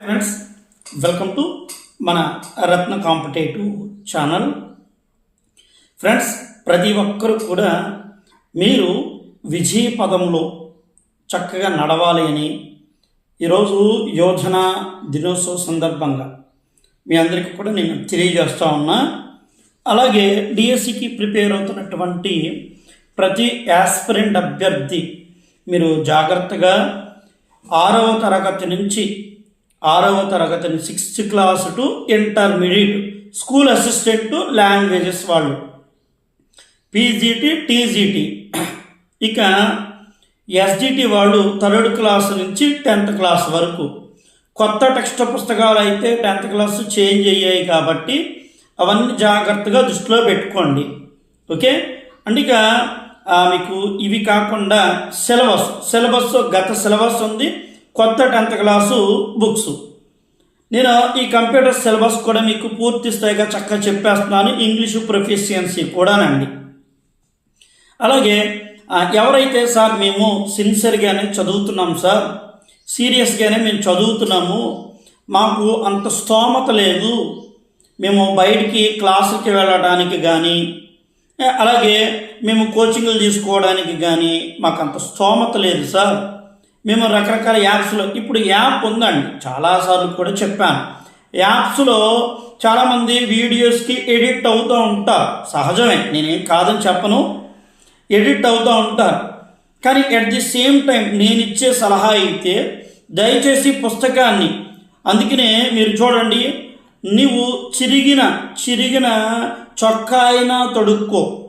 Friends welcome to మన రత్న competitive channel. Friends ప్రతి ఒక్కరు కూడా మీరు విజయ పదంలో చక్కగా నడవాలి అని ఈరోజు యోజన దినోత్సవ సందర్భంగా మీ అందరికీ కూడా నేను తెలియజేస్తూ ఉన్నా. అలాగే డిఎస్సికి ప్రిపేర్ అవుతున్నటువంటి ప్రతి యాస్పిరెంట్ అభ్యర్థి మీరు జాగ్రత్తగా ఆరవ తరగతి నుంచి ఆరవ తరగతి sixth class to intermediate school assistant languages వాళ్ళు. పీజీటీ టీజీటీ ఇక ఎస్జిటి వాళ్ళు థర్డ్ క్లాస్ నుంచి టెన్త్ క్లాస్ వరకు. కొత్త టెక్స్ట్ పుస్తకాలు అయితే టెన్త్ క్లాస్ చేంజ్ అయ్యాయి కాబట్టి అవన్నీ జాగ్రత్తగా దృష్టిలో పెట్టుకోండి. ఓకే? అంటే ఇక మీకు ఇవి కాకుండా సిలబస్ సిలబస్ గత సిలబస్ ఉంది. కొత్త టెన్త్ క్లాసు బుక్స్. నేను ఈ కంప్యూటర్ సిలబస్ కూడా మీకు పూర్తి స్థాయిగా చక్కగా చెప్పేస్తున్నాను. ఇంగ్లీషు ప్రొఫిషియన్సీ కూడానండి. అలాగే ఎవరైతే సార్ మేము సిన్సియర్గానే చదువుతున్నాం సార్ సీరియస్గానే మేము చదువుతున్నాము మాకు అంత స్తోమత లేదు మేము బయటికి క్లాసులకి వెళ్ళడానికి కానీ అలాగే మేము కోచింగ్లు తీసుకోవడానికి కానీ మాకు అంత స్తోమత లేదు సార్. మేము రకరకాల యాప్స్లో ఇప్పుడు యాప్ ఉందండి చాలాసార్లు కూడా చెప్పాను. యాప్స్లో చాలామంది వీడియోస్కి ఎడిట్ అవుతూ ఉంటారు. సహజమే నేనేం కాదని చెప్పను. ఎడిట్ అవుతూ ఉంటారు. కానీ అట్ ది సేమ్ టైం నేను ఇచ్చే సలహా అయితే దయచేసి పుస్తకాన్ని అందుకనే మీరు చూడండి నీవు చిరిగిన చిరిగిన చొక్కా అయినా తొడుక్కో.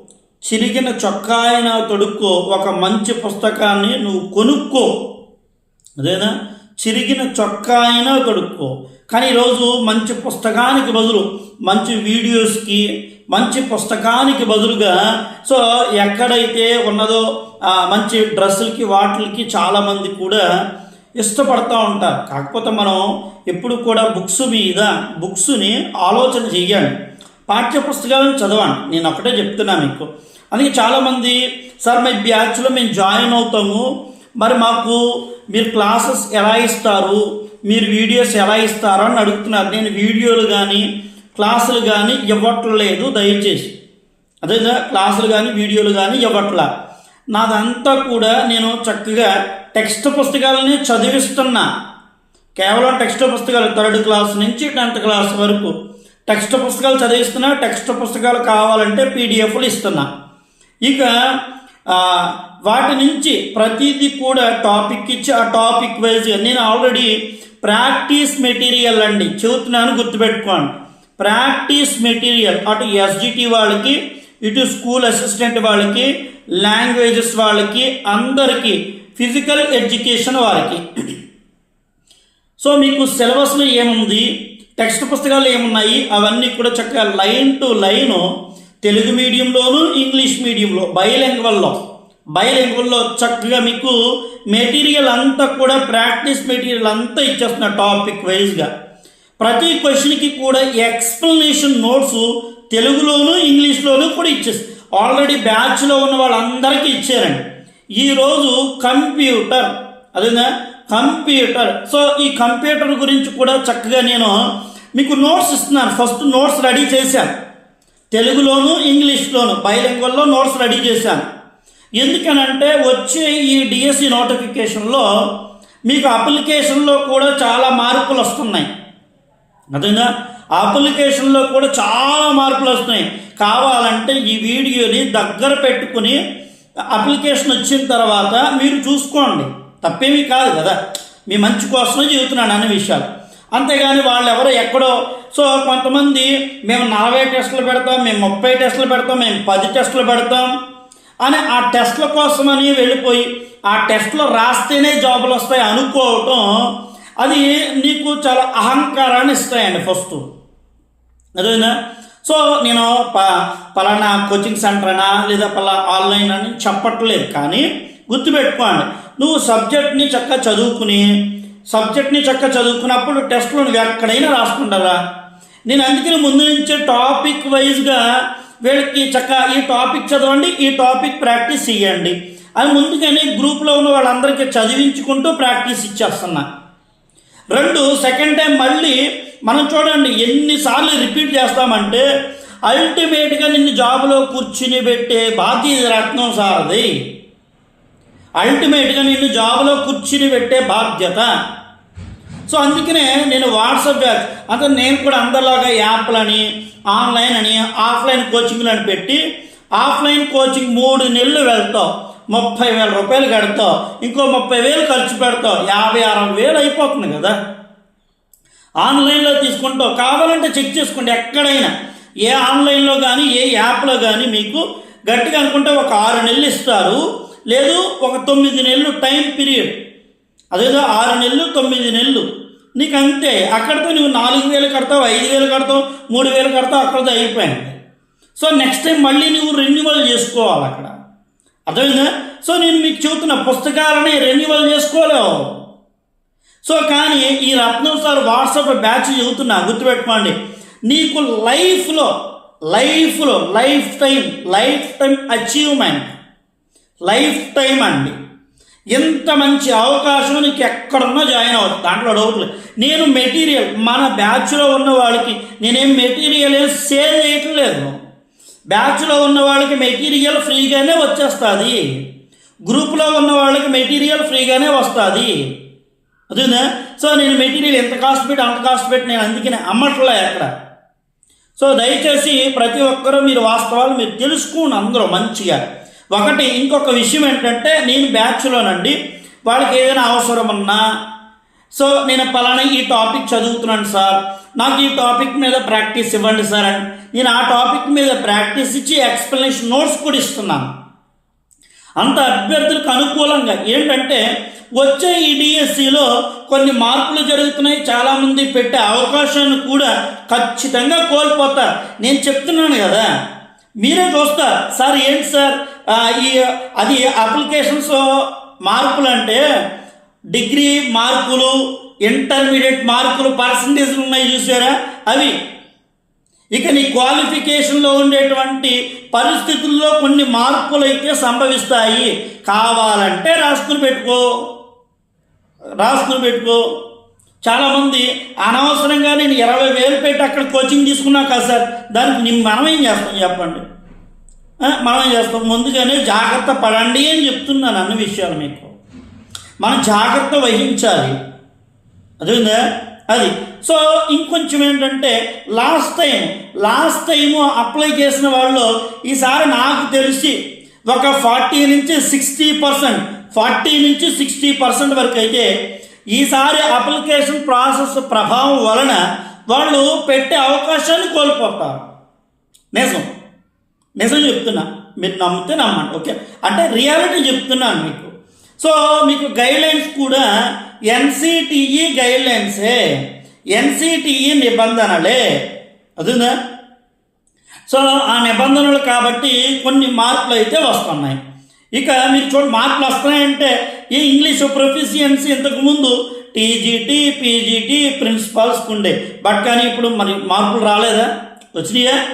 చిరిగిన చొక్కా అయినా తొడుక్కో. ఒక మంచి పుస్తకాన్ని నువ్వు కొనుక్కో. అదేనా? చిరిగిన చొక్కా అయినా కడుక్కో. కానీ ఈరోజు మంచి పుస్తకానికి బదులు మంచి వీడియోస్కి మంచి పుస్తకానికి బదులుగా సో ఎక్కడైతే ఉన్నదో మంచి డ్రెస్సులకి వాటికి చాలామంది కూడా ఇష్టపడతా ఉంటారు. కాకపోతే మనం ఎప్పుడు కూడా బుక్స్ మీద బుక్స్ని ఆలోచన చేయాలి పాఠ్య పుస్తకాలను చదవండి. నేను ఒకటే చెప్తున్నా మీకు. అందుకే చాలామంది సార్ మీ బ్యాచ్లో మేము జాయిన్ అవుతాము. మరి మాకు మీరు క్లాసెస్ ఎలా ఇస్తారు? మీరు వీడియోస్ ఎలా ఇస్తారు అని అడుగుతున్నారు. నేను వీడియోలు కానీ క్లాసులు కానీ ఇవ్వట్లేదు దయచేసి. అదే క్లాసులు కానీ వీడియోలు కానీ ఇవ్వట్లా. నాదంతా కూడా నేను చక్కగా టెక్స్ట్ పుస్తకాలని చదివిస్తున్నా. కేవలం టెక్స్ట్ పుస్తకాలు థర్డ్ క్లాస్ నుంచి టెన్త్ క్లాస్ వరకు. టెక్స్ట్ పుస్తకాలు చదివిస్తున్నా టెక్స్ట్ పుస్తకాలు కావాలంటే పీడిఎఫ్లు ఇస్తున్నా. ఇక వాటి నుంచి ప్రతిదీ కూడా టాపిక్ ఇచ్చి ఆ టాపిక్ వైజ్ నేను ఆల్రెడీ ప్రాక్టీస్ మెటీరియల్ అండి. చెబుతున్నాను గుర్తుపెట్టుకోండి. ప్రాక్టీస్ మెటీరియల్ అటు ఎస్జిటి వాళ్ళకి ఇటు స్కూల్ అసిస్టెంట్ వాళ్ళకి లాంగ్వేజెస్ వాళ్ళకి అందరికీ ఫిజికల్ ఎడ్యుకేషన్ వాళ్ళకి. సో మీకు సిలబస్లో ఏముంది? టెక్స్ట్ పుస్తకాలు ఏమున్నాయి? అవన్నీ కూడా చక్కగా లైన్ టు లైను తెలుగు మీడియంలోను ఇంగ్లీష్ మీడియంలో బయలెంగ్వల్లో బయలెంగ్వల్లో చక్కగా మీకు మెటీరియల్ అంతా కూడా ప్రాక్టీస్ మెటీరియల్ అంతా ఇచ్చేస్తున్న టాపిక్ వైజ్గా ప్రతి క్వశ్చన్కి కూడా ఎక్స్ప్లెనేషన్ నోట్స్ తెలుగులోను ఇంగ్లీష్లోను కూడా ఇచ్చేసి ఆల్రెడీ బ్యాచ్లో ఉన్న వాళ్ళందరికీ ఇచ్చారండి. ఈరోజు కంప్యూటర్ అదేనా? కంప్యూటర్ సో ఈ కంప్యూటర్ గురించి కూడా చక్కగా నేను మీకు నోట్స్ ఇస్తున్నాను. ఫస్ట్ నోట్స్ రెడీ చేశాను. తెలుగులోను ఇంగ్లీష్లోను బైలింగ్వల్లో నోట్స్ రెడీ చేశాను. ఎందుకనంటే వచ్చే ఈ డిఎస్సి నోటిఫికేషన్లో మీకు అప్లికేషన్లో కూడా చాలా మార్పులు వస్తున్నాయి. అదేనా అప్లికేషన్లో కూడా చాలా మార్పులు వస్తున్నాయి. కావాలంటే ఈ వీడియోని దగ్గర పెట్టుకుని అప్లికేషన్ వచ్చిన తర్వాత మీరు చూసుకోండి. తప్పేమీ కాదు కదా? మీ మంచి కోసమే చెబుతున్నాను అనే విషయాలు. అంతేగాని వాళ్ళు ఎవరో ఎక్కడో. సో కొంతమంది మేము నలభై టెస్టులు పెడతాం మేము ముప్పై టెస్టులు పెడతాం మేము పది టెస్టులు పెడతాం అని ఆ టెస్ట్ల కోసమని వెళ్ళిపోయి ఆ టెస్ట్లో రాస్తేనే జాబులు వస్తాయి అనుకోవటం అది నీకు చాలా అహంకారాన్ని ఇస్తాయండి ఫస్ట్. అదేనా సో నేను ప పలానా కోచింగ్ సెంటర్ అనా లేదా పలా ఆన్లైన్ అని చెప్పట్లేదు కానీ గుర్తుపెట్టుకోండి. నువ్వు సబ్జెక్ట్ని చక్కగా చదువుకుని సబ్జెక్ట్ని చక్కగా చదువుకున్నప్పుడు టెస్ట్లో నువ్వు ఎక్కడైనా రాసుకుంటారా? నేను అందుకని ముందు నుంచే టాపిక్ వైజ్గా వీళ్ళకి చక్క ఈ టాపిక్ చదవండి ఈ టాపిక్ ప్రాక్టీస్ చేయండి. అని ముందుగానే గ్రూప్లో ఉన్న వాళ్ళందరికీ చదివించుకుంటూ ప్రాక్టీస్ ఇచ్చేస్తున్నా. రెండు సెకండ్ టైం మళ్ళీ మనం చూడండి ఎన్నిసార్లు రిపీట్ చేస్తామంటే అల్టిమేట్గా నిన్ను జాబ్లో కూర్చుని పెట్టే బాధ్యత రత్నం సారది. అల్టిమేట్గా నిన్ను జాబ్లో కుర్చీని పెట్టే బాధ్యత. సో అందుకనే నేను వాట్సాప్ బ్యాచ్ అంటే నేను కూడా అందరిలాగా యాప్లని ఆన్లైన్ అని ఆఫ్లైన్ కోచింగ్లను అని పెట్టి ఆఫ్లైన్ కోచింగ్ మూడు నెలలు వెళ్తావు. ముప్పై వేల రూపాయలు కడతావు. ఇంకో ముప్పై వేలు ఖర్చు పెడతావు. యాభై అరవై వేలు అయిపోతుంది కదా. ఆన్లైన్లో తీసుకుంటావు. కావాలంటే చెక్ చేసుకోండి ఎక్కడైనా. ఏ ఆన్లైన్లో కానీ ఏ యాప్లో కానీ మీకు గట్టిగా అనుకుంటే ఒక ఆరు నెలలు ఇస్తారు. లేదు ఒక తొమ్మిది నెలలు టైం పీరియడ్ అదేదో ఆరు నెలలు తొమ్మిది నెలలు. నీకు అంతే అక్కడితో నువ్వు నాలుగు వేలు కడతావు ఐదు వేలు కడతావు మూడు వేలు కడతావు అక్కడితో అయిపోయింది సో నెక్స్ట్ టైం మళ్ళీ నువ్వు రెన్యువల్ చేసుకోవాలి అక్కడ. అర్థమైందా? సో నేను మీకు చెబుతున్న పుస్తకాలని రెన్యువల్ చేసుకోలేవు. సో కానీ ఈ రత్నం సార్ వాట్సాప్ బ్యాచ్ చెబుతున్నా గుర్తుపెట్టుకోండి. నీకు లైఫ్లో లైఫ్లో life time life time achievement life time అండి. ఇంత మంచి అవకాశం నీకు ఎక్కడున్నా జాయిన్ అవ్వదు దాంట్లో డౌట్ లేదు. నేను మెటీరియల్ మన బ్యాచ్లో ఉన్న వాళ్ళకి నేనేం మెటీరియల్ ఏం సేల్ చేయటం లేదు బ్యాచ్లో ఉన్న వాళ్ళకి మెటీరియల్ ఫ్రీగానే వచ్చేస్తుంది. గ్రూప్లో ఉన్న వాళ్ళకి మెటీరియల్ ఫ్రీగానే వస్తుంది. అదేనా? సో నేను మెటీరియల్ ఎంత కాస్ట్ పెట్టి అంత కాస్ట్ పెట్టి నేను అందుకనే అమ్మట్లే ఎక్కడ సో దయచేసి ప్రతి ఒక్కరూ మీరు వాస్తవాలు మీరు తెలుసుకోండి అందరూ మంచిగా ఒకటి ఇంకొక విషయం ఏంటంటే నేను బ్యాచ్లోనండి వాళ్ళకి ఏదైనా అవసరం ఉన్నా సో నేను పలానా ఈ టాపిక్ చదువుతున్నాను సార్. నాకు ఈ టాపిక్ మీద ప్రాక్టీస్ ఇవ్వండి సార్ అని. నేను ఆ టాపిక్ మీద ప్రాక్టీస్ ఇచ్చి ఎక్స్ప్లెనేషన్ నోట్స్ కూడా ఇస్తున్నాను. అంత అభ్యర్థులకు అనుకూలంగా ఏంటంటే వచ్చే ఈ డిఎస్సిలో కొన్ని మార్పులు జరుగుతున్నాయి. చాలామంది పెట్టే అవకాశాన్ని కూడా ఖచ్చితంగా కోల్పోతారు. నేను చెప్తున్నాను కదా మీరే చూస్తారు. సార్ ఏంటి సార్? ఈ అది అప్లికేషన్స్ మార్పులు అంటే డిగ్రీ మార్కులు ఇంటర్మీడియట్ మార్కులు పర్సంటేజ్లు ఉన్నాయి చూసారా? అవి. ఇక నీ క్వాలిఫికేషన్లో ఉండేటువంటి పరిస్థితుల్లో కొన్ని మార్పులు అయితే సంభవిస్తాయి. కావాలంటే రాసుకుని పెట్టుకో. రాసుకుని పెట్టుకో. చాలామంది అనవసరంగా నేను ఇరవై వేలు పెట్టి అక్కడ కోచింగ్ తీసుకున్నా కదా సార్ దానికి ని- మనం ఏం చేస్తాం చెప్పండి? మనం చేస్తాం. ముందుగానే జాగ్రత్త పడండి అని చెప్తున్నాను అన్ని విషయాలు మీకు. మనం జాగ్రత్త వహించాలి. అదేందా అది. సో ఇంకొంచెం ఏంటంటే last time last time apply చేసిన వాళ్ళు ఈసారి నాకు తెలిసి ఒక ఫార్టీ నుంచి సిక్స్టీ పర్సెంట్ ఫార్టీ నుంచి సిక్స్టీ పర్సెంట్ వరకు అయితే ఈసారి అప్లికేషన్ ప్రాసెస్ ప్రభావం వలన వాళ్ళు పెట్టే అవకాశాన్ని కోల్పోతారు. నిజం. నిజం చెప్తున్నా. మీరు నమ్మితే నమ్మండి ఓకే? అంటే రియాలిటీ చెప్తున్నాను మీకు. సో మీకు గైడ్లైన్స్ కూడా ఎన్సిటిఈ గైడ్లైన్సే. ఎన్సిటిఈ నిబంధనలే. అదిందా సో ఆ నిబంధనలు కాబట్టి కొన్ని మార్పులు అయితే వస్తున్నాయి. ఇక మీరు చూడ మార్పులు వస్తున్నాయంటే ఈ ఇంగ్లీష్ ప్రొఫిషియన్సీ ఇంతకుముందు టీజీటీ పీజీటీ ప్రిన్సిపాల్స్కి ఉండే. బట్ కానీ ఇప్పుడు మరి మార్పులు రాలేదా? వచ్చినాయా?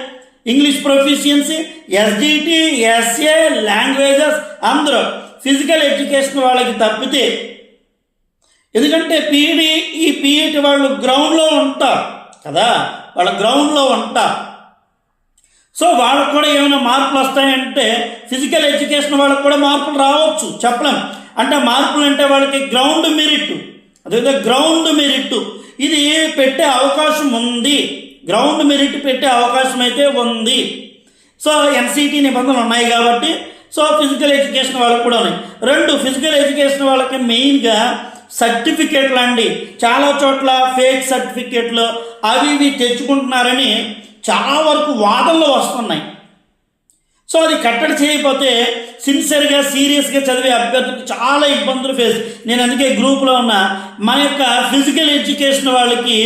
English proficiency SGT SA languages అందరూ. ఫిజికల్ ఎడ్యుకేషన్ వాళ్ళకి తప్పితే ఎందుకంటే పీఈడి ఈ పీఈటి వాళ్ళు గ్రౌండ్లో ఉంటారు కదా? వాళ్ళ గ్రౌండ్లో ఉంటారు. సో వాళ్ళకు కూడా ఏమైనా మార్పులు వస్తాయంటే ఫిజికల్ ఎడ్యుకేషన్ వాళ్ళకి కూడా మార్పులు రావచ్చు చెప్పలేం. అంటే మార్పులు అంటే వాళ్ళకి గ్రౌండ్ మెరిట్ అదేవిధంగా గ్రౌండ్ మెరిట్ ఇది పెట్టే అవకాశం ఉంది. గ్రౌండ్ మెరిట్ పెట్టే అవకాశం అయితే ఉంది. సో ఎన్సీటీ నిబంధనలు ఉన్నాయి కాబట్టి సో ఫిజికల్ ఎడ్యుకేషన్ వాళ్ళకి కూడా ఉన్నాయి. రెండు ఫిజికల్ ఎడ్యుకేషన్ వాళ్ళకి మెయిన్గా సర్టిఫికేట్లు అండి. చాలా చోట్ల ఫేక్ సర్టిఫికేట్లు అవి ఇవి తెచ్చుకుంటున్నారని చాలా వరకు వాదనలు వస్తున్నాయి. సో అది కట్టడి చేయకపోతే సిన్సియర్గా సీరియస్గా చదివే అభ్యర్థులకు చాలా ఇబ్బందులు ఫేస్. నేను అందుకే గ్రూప్లో ఉన్న మన యొక్క ఫిజికల్ ఎడ్యుకేషన్ వాళ్ళకి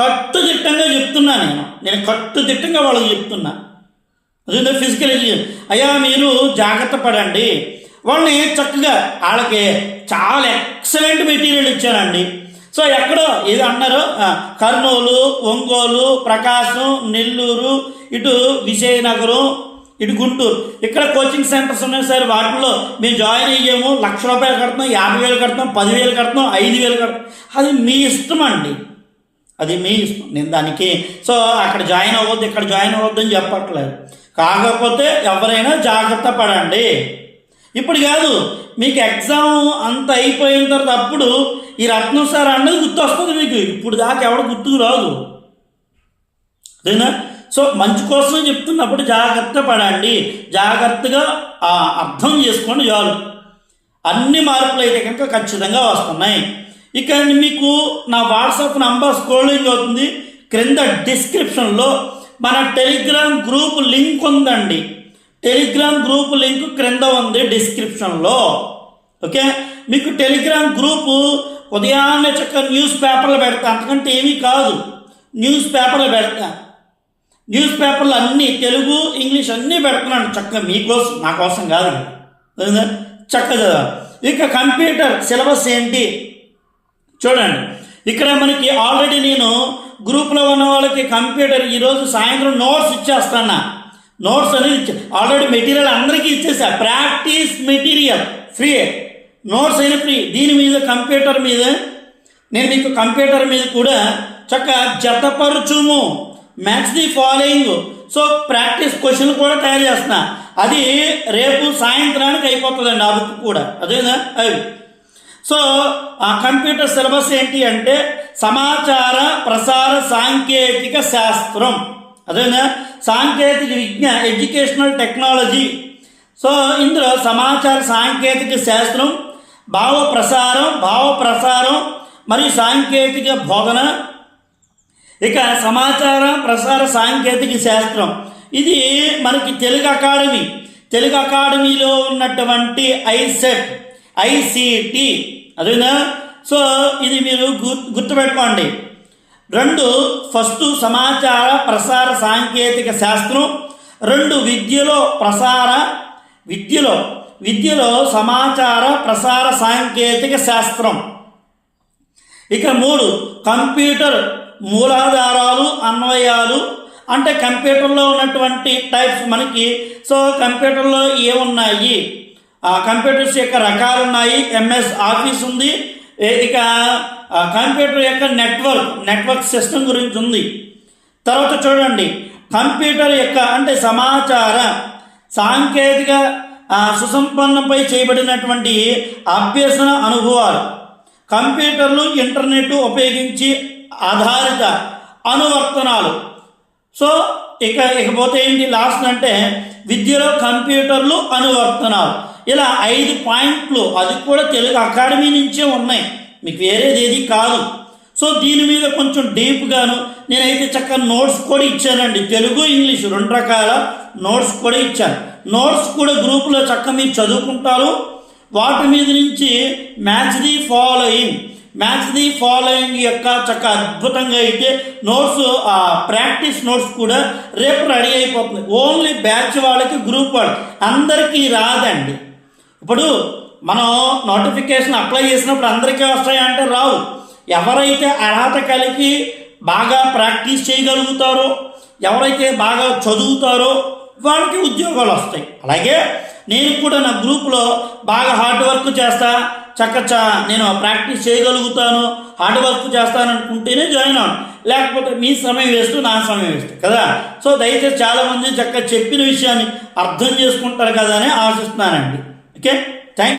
కట్టుదిట్టంగా చెప్తున్నా నేను. నేను కట్టుదిట్టంగా వాళ్ళకి చెప్తున్నా. అదే ఫిజికల్ ఎడ్యుకేషన్ అయ్యా మీరు జాగ్రత్త పడండి. వాళ్ళని చక్కగా వాళ్ళకి చాలా ఎక్సలెంట్ మెటీరియల్ ఇచ్చానండి సో ఎక్కడో ఇది అన్నారు కర్నూలు ఒంగోలు ప్రకాశం నెల్లూరు ఇటు విజయనగరం ఇటు గుంటూరు. ఇక్కడ కోచింగ్ సెంటర్స్ ఉన్నాయి సార్. వాటిలో మేము జాయిన్ అయ్యాము. లక్ష రూపాయలు కడతాం యాభై వేలు కడతాం పదివేలు కడతాం ఐదు వేలు కడతాం అది మీ ఇష్టం అండి. అది మీ ఇష్టం. నేను దానికి సో అక్కడ జాయిన్ అవ్వద్దు ఇక్కడ జాయిన్ అవ్వద్దు అని చెప్పట్లేదు. కాకపోతే ఎవరైనా జాగ్రత్త పడండి. ఇప్పుడు కాదు మీకు ఎగ్జామ్ అంత అయిపోయిన తర్వాత అప్పుడు ఈ రత్నం సార్ అన్నది గుర్తు వస్తుంది మీకు. ఇప్పుడు దాకా ఎవడ గుర్తుకు రాదు. అదేనా? సో మంచి కోసం చెప్తున్నప్పుడు జాగ్రత్త పడండి. జాగ్రత్తగా ఆ, అర్థం చేసుకోండి చాలు. అన్ని మార్పులు అయితే కనుక ఖచ్చితంగా వస్తున్నాయి. ఇక మీకు నా వాట్సాప్ నంబర్ స్క్రోలింగ్ అవుతుంది. క్రింద డిస్క్రిప్షన్లో మన టెలిగ్రామ్ గ్రూప్ లింక్ ఉందండి. టెలిగ్రామ్ గ్రూప్ లింక్ క్రింద ఉంది డిస్క్రిప్షన్లో ఓకే? మీకు టెలిగ్రామ్ గ్రూపు ఉదయాన్నే చక్కగా న్యూస్ పేపర్లు పెడతా. అంతకంటే ఏమీ కాదు. న్యూస్ పేపర్లు పెడతా. న్యూస్ పేపర్లు అన్నీ తెలుగు ఇంగ్లీష్ అన్నీ పెడుతున్నాను చక్కగా మీకోసం. నా కోసం కాదు. చక్కగా. ఇక కంప్యూటర్ సిలబస్ ఏంటి? చూడండి. ఇక్కడ మనకి ఆల్రెడీ నేను గ్రూప్లో ఉన్న వాళ్ళకి కంప్యూటర్ ఈరోజు సాయంత్రం నోట్స్ ఇచ్చేస్తాను నోట్స్ అనేది ఆల్రెడీ మెటీరియల్ అందరికీ ఇచ్చేసా. ప్రాక్టీస్ మెటీరియల్ ఫ్రీ నోట్స్ అయిన ఫ్రీ దీని మీద కంప్యూటర్ మీద నేను మీకు కంప్యూటర్ మీద కూడా చక్క జతపరుచుము. Match the following so practice క్వశ్చన్లు కూడా తయారు చేస్తున్నా. అది రేపు సాయంత్రానికి అయిపోతుందండి ఆ బుక్ కూడా. అదేనా? అవి. సో ఆ కంప్యూటర్ సిలబస్ ఏంటి అంటే సమాచార ప్రసార సాంకేతిక శాస్త్రం. అదేనా? సాంకేతిక విజ్ఞ ఎడ్యుకేషనల్ టెక్నాలజీ. సో ఇందులో సమాచార సాంకేతిక శాస్త్రం భావ ప్రసారం భావ ప్రసారం మరియు సాంకేతిక బోధన. ఇక సమాచార ప్రసార సాంకేతిక శాస్త్రం. ఇది మనకి తెలుగు అకాడమీ. తెలుగు అకాడమీలో ఉన్నటువంటి ఐసెట్. ఐసిటి అదేనా సో ఇది మీరు గుర్ గుర్తుపెట్టుకోండి. రెండు ఫస్ట్ సమాచార ప్రసార సాంకేతిక శాస్త్రం. రెండు విద్యలో ప్రసార విద్యలో విద్యలో సమాచార ప్రసార సాంకేతిక శాస్త్రం. ఇక మూడు కంప్యూటర్ మూలాధారాలు అన్వయాలు. అంటే కంప్యూటర్లో ఉన్నటువంటి టైప్స్ మనకి. సో కంప్యూటర్లో ఏమున్నాయి? కంప్యూటర్స్ యొక్క రకాలు ఉన్నాయి ఎంఎస్ ఆఫీస్ ఉంది. ఇక కంప్యూటర్ యొక్క నెట్వర్క్ నెట్వర్క్ సిస్టమ్ గురించి ఉంది. తర్వాత చూడండి కంప్యూటర్ యొక్క అంటే సమాచార సాంకేతిక సుసంపన్నంపై చేయబడినటువంటి అభ్యసన అనుభవాలు. కంప్యూటర్లు ఇంటర్నెట్ ఉపయోగించి ఆధారిత అనువర్తనాలు. సో ఇక ఇకపోతే ఏంటి లాస్ట్ అంటే విద్యలో కంప్యూటర్లు అనువర్తనాలు. ఇలా ఐదు పాయింట్లు అది కూడా తెలుగు అకాడమీ నుంచే ఉన్నాయి. మీకు వేరేది ఏది కాదు. సో దీని మీద కొంచెం డీప్గాను నేనైతే చక్కగా నోట్స్ కూడా ఇచ్చానండి. తెలుగు ఇంగ్లీష్ రెండు రకాల నోట్స్ కూడా ఇచ్చాను. నోట్స్ కూడా గ్రూపులో చక్కగా మీరు చదువుకుంటారు. వాటి మీద నుంచి match the following. Match the following యొక్క చక్క అద్భుతంగా అయితే నోట్స్ ఆ ప్రాక్టీస్ నోట్స్ కూడా రేపు రెడీ అయిపోతుంది. ఓన్లీ బ్యాచ్ వాళ్ళకి గ్రూప్ వాళ్ళకి అందరికీ రాదండి. ఇప్పుడు మనం నోటిఫికేషన్ అప్లై చేసినప్పుడు అందరికీ వస్తాయంటే రావు. ఎవరైతే అర్హత కలిగి బాగా ప్రాక్టీస్ చేయగలుగుతారో ఎవరైతే బాగా చదువుతారో వాళ్ళకి ఉద్యోగాలు వస్తాయి. అలాగే నేను కూడా నా గ్రూప్లో బాగా హార్డ్ వర్క్ చేస్తా చక్క నేను ప్రాక్టీస్ చేయగలుగుతాను హార్డ్ వర్క్ చేస్తాను అనుకుంటేనే జాయిన్ అవ్వను లేకపోతే మీ సమయం వేస్ట్ నా సమయం వేస్ట్ కదా? సో దయచేసి చాలామంది చక్కగా చెప్పిన విషయాన్ని అర్థం చేసుకుంటారు కదా అని ఆశిస్తున్నానండి. Okay thank